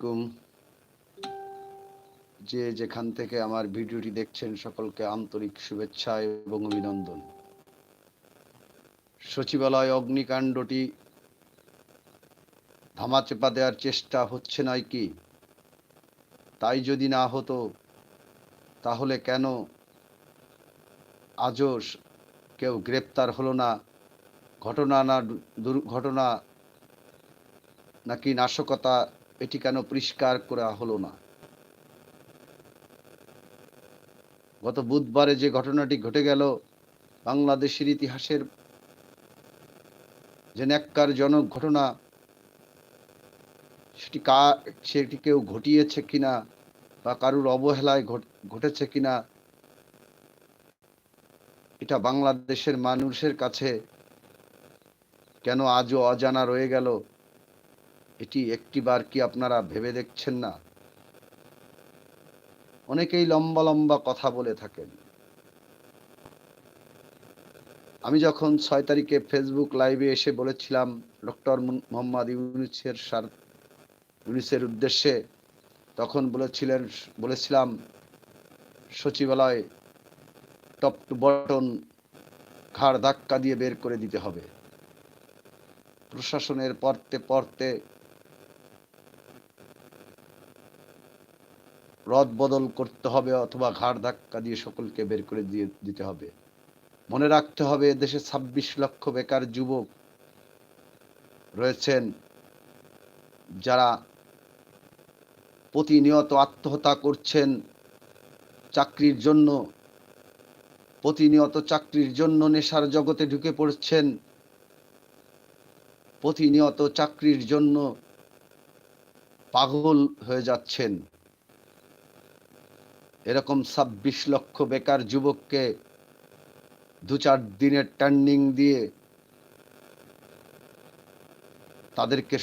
আলাইকুম। যে যেখান থেকে আমার ভিডিওটি দেখছেন, সকলকে আন্তরিক শুভেচ্ছা এবং অভিনন্দন। সচিবালয় অগ্নিকাণ্ডটি ধামাচেপা দেওয়ার চেষ্টা হচ্ছে নয় কি? তাই যদি না হতো, তাহলে কেন আজও কেউ গ্রেপ্তার হলো না? ঘটনা না দুর্ঘটনা নাকি নাশকতা এটি কেন পরিষ্কার করা হলো না? গত বুধবারে যে ঘটনাটি ঘটে গেল, বাংলাদেশের ইতিহাসের যে ন্যাক্কারজনক ঘটনা, সেটি কা, সেটি কেউ ঘটিয়েছে কিনা বা কারুর অবহেলায় ঘটেছে কিনা, এটা বাংলাদেশের মানুষের কাছে কেন আজও অজানা রয়ে গেল? এটি একটিবার কি আপনারা ভেবে দেখছেন না? অনেকেই লম্বা লম্বা কথা বলে থাকেন। আমি যখন ছয় তারিখে ফেসবুক লাইভে এসে বলেছিলাম, ডক্টর মোহাম্মদ ইউনিসের সার, ইউনুসের উদ্দেশ্যে, তখন বলেছিলেন, বলেছিলাম, সচিবালয় টপ টু বটন ঘাড় ধাক্কা দিয়ে বের করে দিতে হবে। প্রশাসনের পড়তে পড়তে রদ বদল করতে হবে অথবা ঘাড় ধাক্কা দিয়ে সকলকে বের করে দিয়ে দিতে হবে। মনে রাখতে হবে, দেশে ছাব্বিশ লক্ষ বেকার যুবক রয়েছেন যারা প্রতিনিয়ত আত্মহত্যা করছেন চাকরির জন্য, প্রতিনিয়ত চাকরির জন্য নেশার জগতে ঢুকে পড়ছেন, প্রতিনিয়ত চাকরির জন্য পাগল হয়ে যাচ্ছেন। এরকম ছাব্বিশ লক্ষ বেকার যুবককে দু চার দিনের টার্নিং দিয়ে তাদেরকে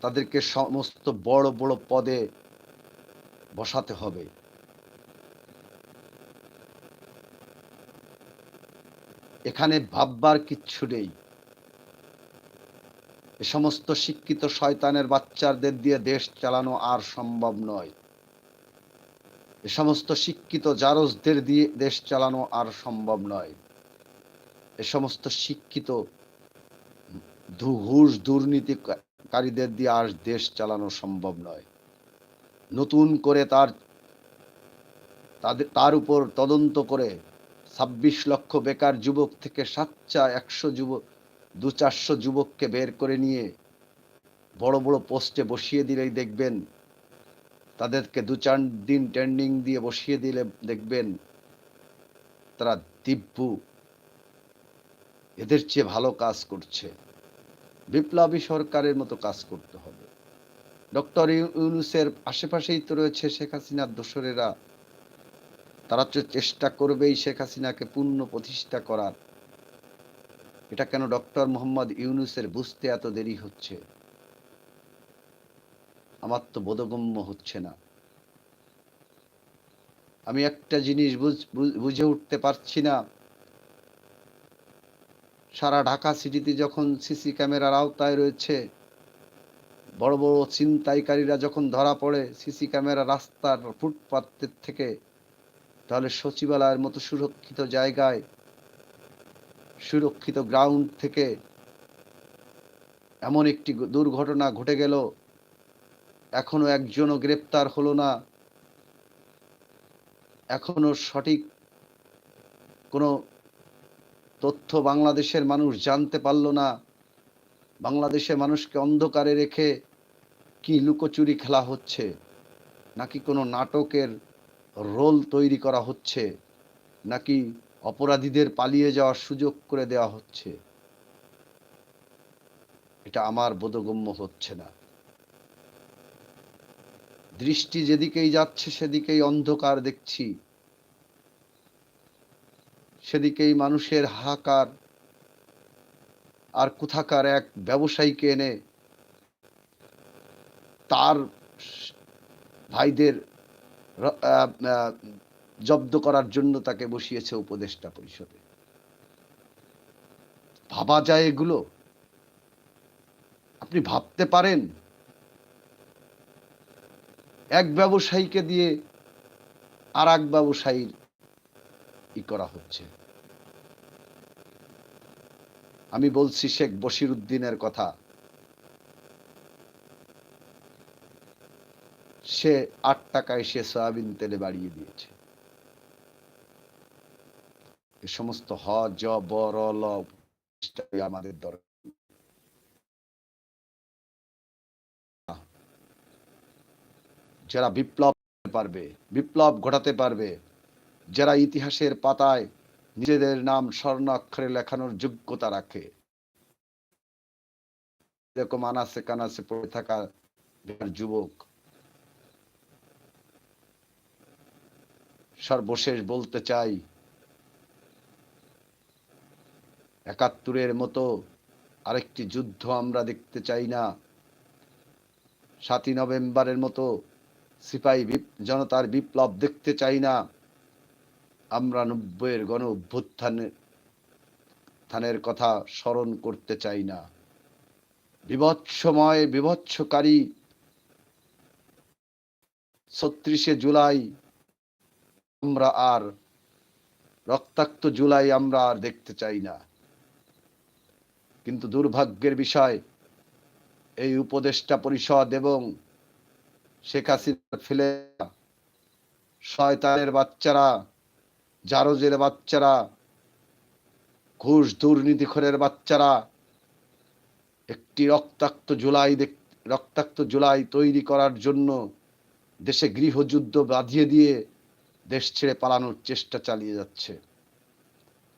তাদেরকে সমস্ত বড় বড় পদে বসাতে হবে। এখানে ভাববার কিচ্ছু নেই। এ সমস্ত শিক্ষিত শয়তানের বাচ্চাদের দিয়ে দেশ চালানো আর সম্ভব নয়। সমস্ত শিক্ষিত জারজদের দিয়ে দেশ চালানো আর সম্ভব নয়। এ সমস্ত শিক্ষিত ঘুষ দুর্নীতিকারীদের দিয়ে আর দেশ চালানো সম্ভব নয়। নতুন করে তার, তাদের, তার উপর তদন্ত করে ছাব্বিশ লক্ষ বেকার যুবক থেকে সাতচা একশো যুবক, দু চারশো যুবককে বের করে নিয়ে বড় বড় পোস্টে বসিয়ে দিলেই দেখবেন তাদেরকে দু চার দিন ট্রেন্ডিং দিয়ে বসিয়ে দিলে দেখবেন তারা দিব্য। এদের চেয়ে ভালো কাজ করছে। বিপ্লবী সরকারের মতো কাজ করতে হবে। ডক্টর ইউনুসের আশেপাশেই তো রয়েছে শেখ হাসিনার দোসরেরা। তারা তো চেষ্টা করবেই শেখ হাসিনাকে পূর্ণ প্রতিষ্ঠা করার। এটা কেন ডক্টর মোহাম্মদ ইউনুসের বুঝতে এত দেরি হচ্ছে? আমার তো বোধগম্য হচ্ছে না। আমি একটা জিনিস বুঝে উঠতে পারছি না। সারা ঢাকা সিটিতে যখন সিসি ক্যামেরার আওতায় রয়েছে, বড় বড় ছিনতাইকারীরা যখন ধরা পড়ে সিসি ক্যামেরা রাস্তার ফুটপাতের থেকে, তাহলে সচিবালয়ের মতো সুরক্ষিত জায়গায়, সুরক্ষিত গ্রাউন্ড থেকে এমন একটি দুর্ঘটনা ঘটে গেল এখনও একজনও গ্রেপ্তার হলো না। এখনও সঠিক কোনো তথ্য বাংলাদেশের মানুষ জানতে পারল না। বাংলাদেশের মানুষকে অন্ধকারে রেখে কি লুকোচুরি খেলা হচ্ছে, নাকি কোনো নাটকের রোল তৈরি করা হচ্ছে, নাকি অপরাধীদের পালিয়ে যাওয়ার সুযোগ করে দেওয়া হচ্ছে। এটা আমার বোধগম্য হচ্ছে না। দৃষ্টি যেদিকেই যাচ্ছে, সেদিকেই অন্ধকার দেখছি। সেদিকেই মানুষের হাহাকার আর কোথাকার এক ব্যবসায়ীকে এনে তার ভাইদের জব্দ করার জন্য তাকে বসিয়েছে উপদেষ্টা পরিষদে। ভাবা যায় এগুলো? আপনি ভাবতে পারেন? এক ব্যবসায়ীকে দিয়ে আর এক ব্যবসায়ীর ই করা হচ্ছে। আমি বলছি শেখ বশির উদ্দিনের কথা। সে আট টাকায় সে সয়াবিন তেলে বাড়িয়ে দিয়েছে। এ সমস্ত হ, জ, ব, র, ল আমাদের দরকার। যারা বিপ্লব পারবে, বিপ্লব ঘটাতে পারবে, যারা ইতিহাসের পাতায় নিজেদের নাম স্বর্ণাক্ষরে লেখানোর যোগ্যতা রাখে। এরকম আনাসে কানাসে পড়ে থাকা যুবক সর্বশেষ বলতে চাই, একাত্তরের মতো আরেকটি যুদ্ধ আমরা দেখতে চাই না। সাতই নভেম্বরের মতো সিপাহী জনতার বিপ্লব দেখতে চাই না। আমরা নব্বইয়ের গণ অভ্যুত্থানের থানের কথা স্মরণ করতে চাই না। বিভৎসময়, বিভৎসকারী ছত্রিশে জুলাই আমরা আর, রক্তাক্ত জুলাই আমরা আর দেখতে চাই না। কিন্তু দুর্ভাগ্যের বিষয়, এই উপদেষ্টা পরিষদ এবং শেখ হাসিনা ফেলে শয়তানের বাচ্চারা, জারজের বাচ্চারা, ঘুষ দুর্নীতিখোরের বাচ্চারা, একটি রক্তাক্ত জুলাই রক্তাক্ত জুলাই তৈরি করার জন্য দেশে গৃহযুদ্ধ বাঁধিয়ে দিয়ে দেশ ছেড়ে পালানোর চেষ্টা চালিয়ে যাচ্ছে।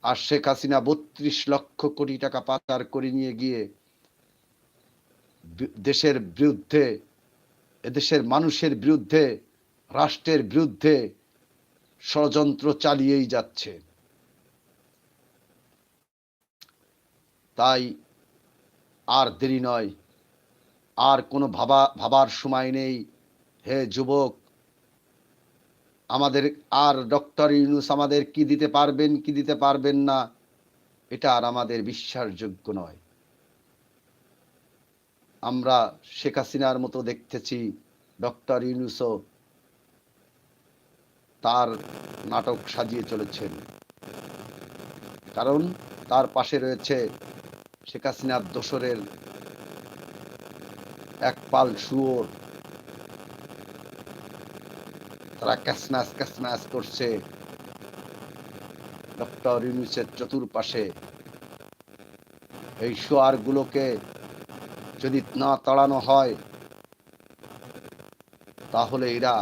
আর শেখ হাসিনা বত্রিশ লক্ষ কোটি টাকা পাচার করে নিয়ে গিয়ে দেশের বিরুদ্ধে এদেশের মানুষের বিরুদ্ধে, রাষ্ট্রের বিরুদ্ধে ষড়যন্ত্র চালিয়েই যাচ্ছে। তাই আর দেরি নয়। আর কোনো ভাবা, ভাবার সময় নেই। হে যুবক, আমাদের আর ডক্টর ইউনুস আমাদের কি দিতে পারবেন, কি দিতে পারবেন না, এটা আর আমাদের বিশ্বাসযোগ্য নয়। আমরা শেখ হাসিনার মতো দেখতেছি ডক্টর ইউনুসও তার নাটক সাজিয়ে চলেছেন। কারণ তার পাশে রয়েছে শেখ হাসিনার দোসরের এক পাল শুয়োর তারা ক্যাসম্যাস ক্যাসম্যাস করছে ডক্টর ইউনুসের চতুর্পাশে। এই শুয়ারগুলোকে যদি না তাড়ানো হয়, তাহলে এরা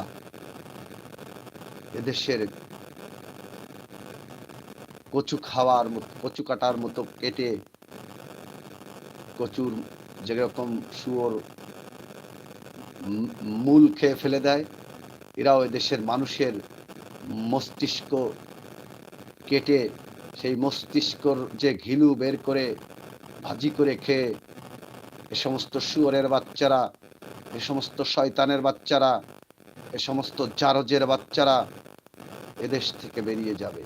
এদেশের কচু খাওয়ার কচু কাটার মতো কেটে কচুর যেরকম শুয়োর মূল খেয়ে ফেলে দেয়, এরাও এদেশের মানুষের মস্তিষ্ক কেটে সেই মস্তিষ্কর যে ঘিলু বের করে ভাজি করে খেয়ে এ সমস্ত শুয়োরের বাচ্চারা, এ সমস্ত শয়তানের বাচ্চারা, এ সমস্ত জারজের বাচ্চারা এদেশ থেকে বেরিয়ে যাবে।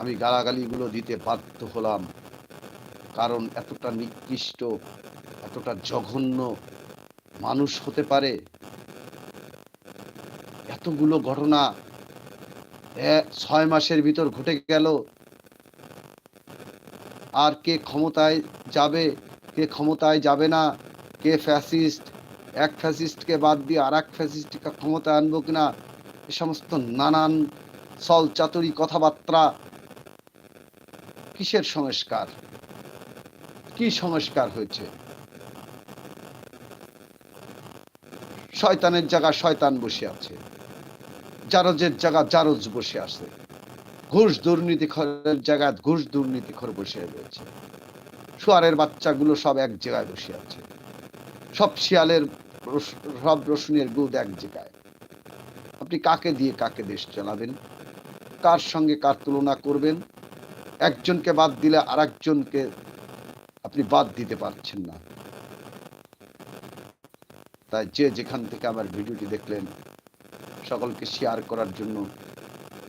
আমি গালাগালিগুলো দিতে বাধ্য হলাম, কারণ এতটা নিকৃষ্ট, এতটা জঘন্য মানুষ হতে পারে। এতগুলো ঘটনা ছয় মাসের ভিতর ঘটে গেল আর কে ক্ষমতায় যাবে, কে ক্ষমতায় যাবে না, কে ফ্যাসিস্ট এক ফ্যাসিস্টকে বাদ দিয়ে আর এক ফ্যাসিস্টকে ক্ষমতায় আনব কিনা, এ সমস্ত নানান সল চাতুরি কথাবার্তা কিসের সংস্কার? কি সংস্কার হয়েছে? শয়তানের জায়গা শয়তান বসে আছে। জারজের জায়গা জারজ বসে আছে। ঘুষ দুর্নীতিখরের জায়গায় ঘুষ দুর্নীতিখর বসে রয়েছে শুয়ারের বাচ্চাগুলো সব এক জায়গায় বসে আছে। সব শিয়ালের সব রসুনের গুদ এক জায়গায়। আপনি কাকে দিয়ে কাকে দেশ চালাবেন? কার সঙ্গে কার তুলনা করবেন? একজনকে বাদ দিলে আর একজনকে আপনি বাদ দিতে পারছেন না। তাই যে যেখান থেকে আমার ভিডিওটি দেখলেন, সকলকে শেয়ার করার জন্য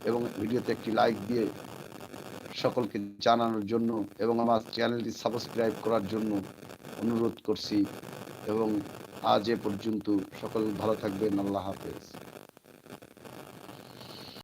এবং ভিডিওতে একটি লাইক দিয়ে সকলকে জানানোর জন্য এবং আমার চ্যানেলটি সাবস্ক্রাইব করার জন্য অনুরোধ করছি এবং আজ এ পর্যন্ত সকল ভালো থাকবেন, আল্লাহ হাফেজ।